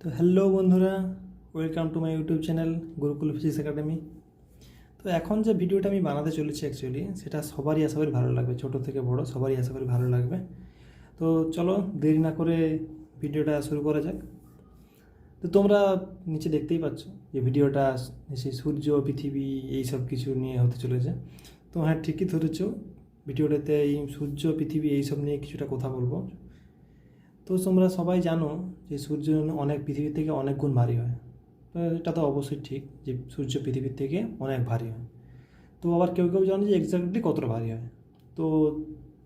তো হ্যালো বন্ধুরা welcome to my YouTube channel Gurukul physics academy তো এখন যে ভিডিওটা আমি বানাতে চলেছি অ্যাকচুয়ালি সেটা সবারই আশা করি ভালো লাগবে, ছোটো থেকে বড়, সবারই আশা করি ভালো লাগবে। তো চলো দেরি না করে ভিডিওটা শুরু করা যাক। তো তোমরা নিচে দেখতেই পাচ্ছ যে ভিডিওটা সেই সূর্য, পৃথিবী, এই সব কিছু নিয়ে হতে চলেছে। তো হ্যাঁ ঠিকই ধরেছ ভিডিওটাতে এই সূর্য, পৃথিবী, এই সব নিয়ে কিছুটা কথা বলব। তো তোমরা সবাই জানো যে সূর্য অনেক পৃথিবীর থেকে অনেক গুণ ভারী হয়। তো এটা তো অবশ্যই ঠিক যে সূর্য পৃথিবীর থেকে অনেক ভারী হয়। তো আবার কেউ কেউ জানে যে এক্স্যাক্টলি কতটা ভারী হয়। তো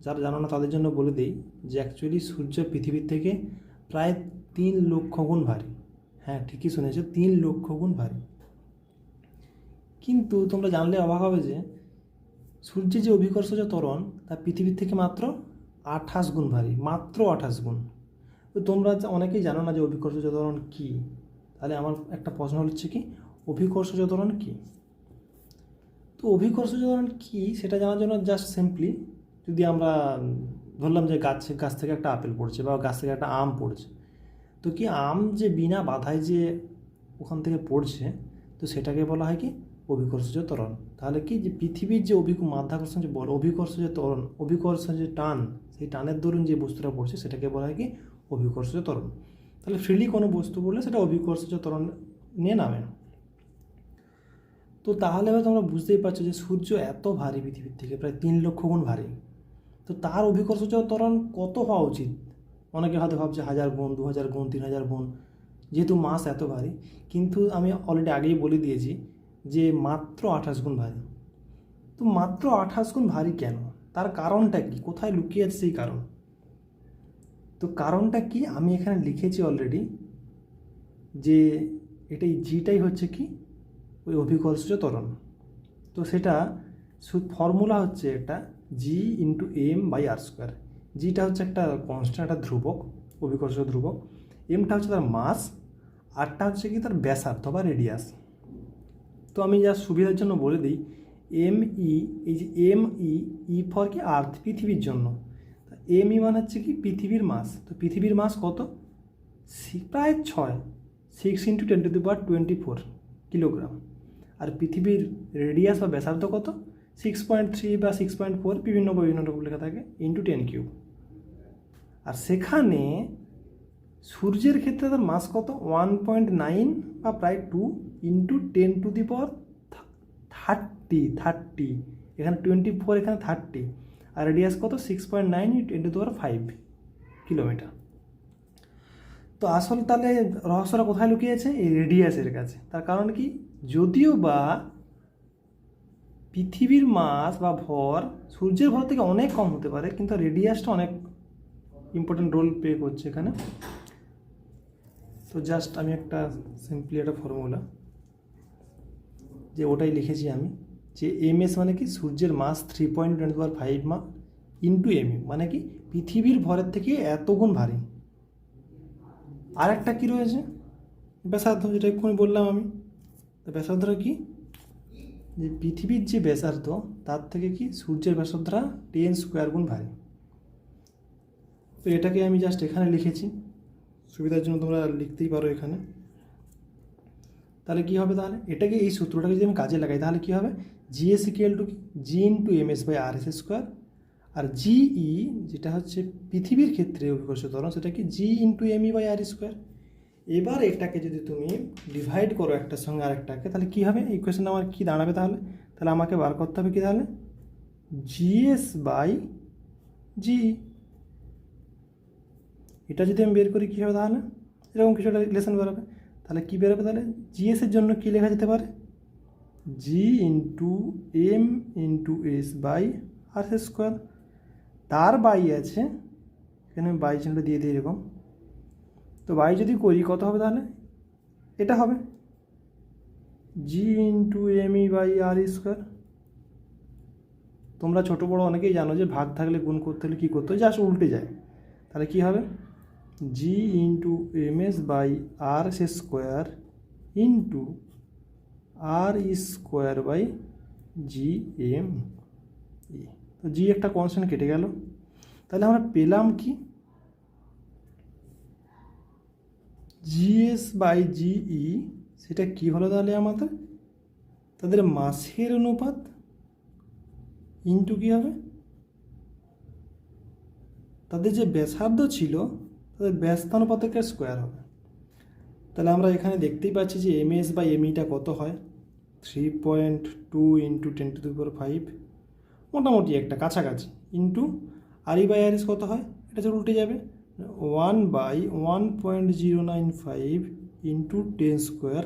যারা জানো না তাদের জন্য বলে দিই যে অ্যাকচুয়ালি সূর্য পৃথিবীর থেকে প্রায় তিন লক্ষ গুণ ভারী। হ্যাঁ ঠিকই শুনেছো, তিন লক্ষ গুণ ভারী। কিন্তু তোমরা জানলে অবাক হবে যে সূর্যের যে অভিকর্ষজ ত্বরণ তা পৃথিবীর থেকে মাত্র আঠাশ গুণ ভারী, মাত্র আঠাশ গুণ। তো তোমরা অনেকেই জানো না যে অভিকর্ষজ ত্বরণ কী? তাহলে আমার একটা প্রশ্ন হচ্ছে কি অভিকর্ষজ ত্বরণ কী? তো অভিকর্ষজ ত্বরণ কী সেটা জানার জন্য জাস্ট সিম্পলি যদি আমরা ধরলাম যে গাছ গাছ থেকে একটা আপেল পড়ছে বা গাছ থেকে একটা আম পড়ছে, তো কি আম যে বিনা বাধায় যে ওখান থেকে পড়ছে, তো সেটাকে বলা হয় কি অভিকর্ষজ ত্বরণ তাহলে কি যে পৃথিবীর যে অভিক মাধ্যাকর্ষণ যে বল অভিকর্ষজ ত্বরণ অভিকর্ষণ যে টান, সেই টানের দরুন যে বস্তুটা পড়ছে, সেটাকে বলা হয় কি? অভিকর্ষজ ত্বরণ। তাহলে ফ্রিলি কোনো বস্তু বললে সেটা অভিকর্ষজ ত্বরণ নিয়ে নামে তো তাহলে হয়তো আমরা বুঝতেই পারছ যে সূর্য এত ভারী পৃথিবীর থেকে, প্রায় তিন লক্ষ গুণ ভারী। তো তার অভিকর্ষজ ত্বরণ কত হওয়া উচিত? অনেকে হয়তো ভাবছে হাজার গুণ, দু হাজার গুণ, তিন হাজার গুণ, যেহেতু মাস এত ভারী। কিন্তু আমি অলরেডি আগেই বলে দিয়েছি যে মাত্র আঠাশ গুণ ভারী। তো মাত্র আঠাশ গুণ ভারী কেন? তার কারণটা কি? কোথায় লুকিয়ে আছে সেই কারণ? তো কারণটা কি? আমি এখানে লিখেছি অলরেডি যে এটাই জিটাই হচ্ছে কি? ওই অভিকর্ষজ ত্বরণ। তো সেটা ফর্মুলা হচ্ছে এটা G into M by R square জিটা হচ্ছে একটা কনস্ট্যান্ট একটা ধ্রুবক অভিকর্ষ ধ্রুবক। এমটা হচ্ছে তার মাস আরটা হচ্ছে কি? তার ব্যাসার্ধ বা রেডিয়াস তো আমি যা সুবিধার জন্য বলে দিই এম ই এই যে এম ই ই ফর কি আর্থ পৃথিবীর জন্য। এম ই মানে হচ্ছে কি পৃথিবীর মাস তো পৃথিবীর মাস কত? প্রায় ছয়। Six into ten to the power twenty four kilogram আর পৃথিবীর রেডিয়াস বা ব্যাসার্ধ কত? সিক্স পয়েন্ট থ্রি বা সিক্স পয়েন্ট ফোর বিভিন্ন বিভিন্ন রকম লেখা থাকে ইন্টু টেন কিউব আর সেখানে সূর্যের ক্ষেত্রে তার মাস কত? ওয়ান পয়েন্ট নাইন বা প্রায় two into ten to the power thirty thirty এখানে টোয়েন্টি ফোর এখানে থার্টি আর রেডিয়াস কত? Six point nine ten two five kilometre তো আসল তাহলে রহস্যটা কোথায় লুকিয়েছে? এই রেডিয়াসের কাছে। তার কারণ কি? যদিও বা পৃথিবীর মাস বা ভর সূর্যের ভর থেকে অনেক কম হতে পারে, কিন্তু রেডিয়াসটা অনেক ইম্পর্টেন্ট রোল প্লে করছে এখানে। তো জাস্ট আমি একটা সিম্পলি একটা ফর্মুলা যে ওটাই লিখেছি আমি যে এম এস মানে কি সূর্যের mass three point twenty power five মা ইন্টু এম মানে কি পৃথিবীর ভরের থেকে এত গুণ ভারী। আর একটা কী রয়েছে? ব্যাসার্ধ যেটা এক্ষুনি বললাম আমি। তো ব্যাসার্ধটা কি? যে পৃথিবীর যে ব্যাসার্ধ তার থেকে কি সূর্যের ব্যাসার্ধটা টেন স্কোয়ার গুণ ভারী। তো এটাকে আমি জাস্ট এখানে লিখেছি। সুবিধার জন্য তোমরা লিখতেই পারো এখানে। তাহলে কী হবে তাহলে? এটাকে এই সূত্রটাকে যদি আমি কাজে লাগাই, তাহলে কী হবে? GS equal to G into M S by R S square R GE যেটা হচ্ছে পৃথিবীর ক্ষেত্রে অভিকর্ষ ত্বরণ সেটা কি G into M E by R square এবার এটাকে যদি তুমি ডিভাইড করো একটার সঙ্গে আরেকটাকে তাহলে কী হবে? ইকুয়েশন আমার কী দাঁড়াবে তাহলে? তাহলে আমাকে বার করতে হবে কি তাহলে? জিএস বাই জি এটা যদি আমি বের করি কী হবে তাহলে? এরকম কিছু একটা রিলেশন বেরোবে তাহলে কী বেরোবে তাহলে? জিএসের জন্য কী লেখা যেতে পারে? G into M into S by R S square তার বাই আছে, এখানে আমি বাই চিহ্নটা দিয়ে দিই এরকম। তো বাই যদি করি কত হবে তাহলে? এটা হবে। G into M E by R square তোমরা ছোটো বড়ো অনেকেই জানো যে ভাগ থাকলে গুণ করতে হলে কী করতে হয়? জাস্ট উল্টে যায়। তাহলে কী হবে? G into M S by R square into R square by G M E তো জি একটা কনস্ট্যান্ট কেটে গেল। তাহলে আমরা পেলাম কি? জিএস বাই জিই সেটা কী হলো তাহলে আমাদের? তাদের মাসের অনুপাত ইন্টু কী হবে? তাদের যে ব্যাসার্ধ ছিল তাদের ব্যস্তানুপাতকের স্কোয়ার হবে। তাহলে আমরা এখানে দেখতেই পাচ্ছি যে এম এস বাই এমইটা কত হয়? Three point two into ten to the power five মোটামুটি একটা কাছাকাছি। ইন্টু আরি বাই আরিস কত হয়? এটা তো উল্টে যাবে one by one point zero nine five into ten square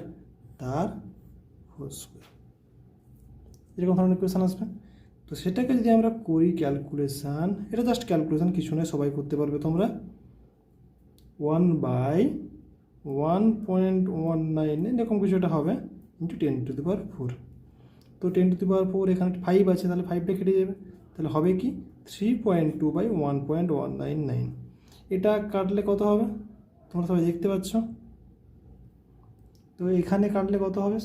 তার হোল স্কোয়ার এরকম ধরনের কোয়েশন আসবে। তো সেটাকে যদি আমরা করি ক্যালকুলেশান এটা জাস্ট ক্যালকুলেশান কিছু নয়, সবাই করতে পারবে তোমরা। One by one point one nine এরকম কিছু একটা হবে into ten to the power four তো ten to the power four এখানে ফাইভ আছে, তাহলে ফাইভটা কেটে যাবে। তাহলে হবে কি? Three point two by one point one nine nine এটা কাটলে কত হবে? তোমরা সবাই দেখতে পাচ্ছ। তো এখানে কাটলে কত হবে?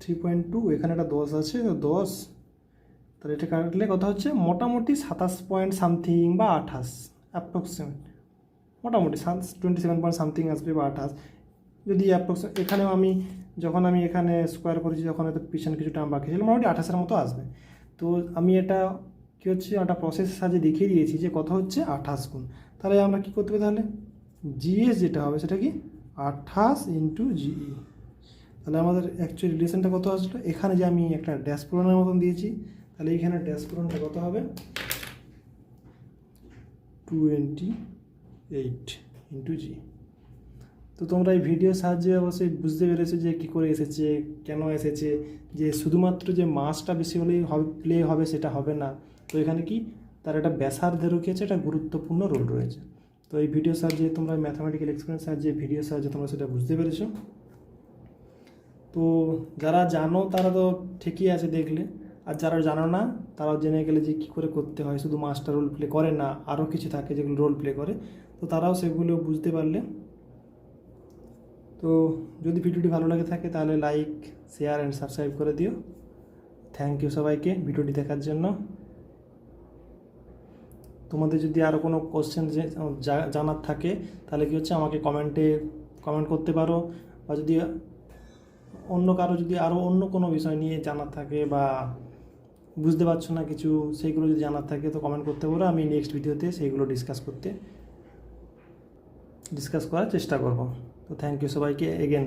থ্রি পয়েন্ট টু এখানে একটা দশ আছে, তো দশ। তাহলে এটা কাটলে কত হচ্ছে? মোটামুটি সাতাশ পয়েন্ট সামথিং বা আঠাশ অ্যাপ্রক্সিমেট মোটামুটি টোয়েন্টি সেভেন পয়েন্ট সামথিং আসবে বা আঠাশ। যদি অ্যাপ্রক্সিমেট এখানেও আমি, যখন আমি এখানে স্কোয়ার করেছি, যখন হয়তো পিছনে কিছু টার্ম বাকি ছিল, মোটামুটি আঠাশের মতো আসবে। তো আমি এটা, কী হচ্ছে, একটা প্রসেসের সাহায্যে দেখিয়ে দিয়েছি যে কত হচ্ছে আঠাশ গুণ। তাহলে আমরা কী করতে হবে তাহলে? জিএস যেটা হবে, সেটা কি? আঠাশ ইন্টু জিই তাহলে আমাদের অ্যাকচুয়ালি রিলেশনটা কত আসলো? এখানে যে আমি একটা ড্যাশ পূরণের মতন দিয়েছি, তাহলে এখানে ড্যাশ পূরণটা কত হবে? টোয়েন্টি এইট ইন্টু জি তো তোমরা এই ভিডিওর সাহায্যে অবশ্যই বুঝতে পেরেছ যে কী করে এসেছে, কেন এসেছে, যে শুধুমাত্র যে মাসটা বেশি হলেই হবে প্লে হবে সেটা হবে না। তো এখানে কি? তার একটা ব্যাসার্ধেরও কি আছে একটা গুরুত্বপূর্ণ রোল রয়েছে। তো এই ভিডিওর সাহায্যে তোমরা ম্যাথামেটিক্যাল এক্সপিরিয়েন্স সাহায্যে ভিডিওর সাহায্যে তোমরা সেটা বুঝতে পেরেছ। তো যারা জানো তারা তো ঠিকই আছে দেখলে, আর যারা জানো না, তারাও জেনে গেলে যে কী করে করতে হয়, শুধু মাস্টার রোল প্লে করে না আরও কিছু থাকে যেগুলো রোল প্লে করে। তো তারাও সেগুলো বুঝতে পারলে। তো যদি ভিডিওটি ভালো লাগে থাকে তাহলে লাইক শেয়ার অ্যান্ড সাবস্ক্রাইব করে দিও। থ্যাংক ইউ সবাইকে ভিডিওটি দেখার জন্য। তোমাদের যদি আরও কোনো কোশ্চেন জানার থাকে তাহলে কি হচ্ছে আমাকে কমেন্টে কমেন্ট করতে পারো। বা যদি অন্য কারও যদি আরও অন্য কোনো বিষয় নিয়ে জানার থাকে বা বুঝতে পারছ না কিছু, সেইগুলো যদি জানার থাকে তো কমেন্ট করতে পারো। আমি নেক্সট ভিডিওতে সেইগুলো ডিসকাস করতে ডিসকাস করার চেষ্টা করব। তো থ্যাংক ইউ সবাইকে এগেন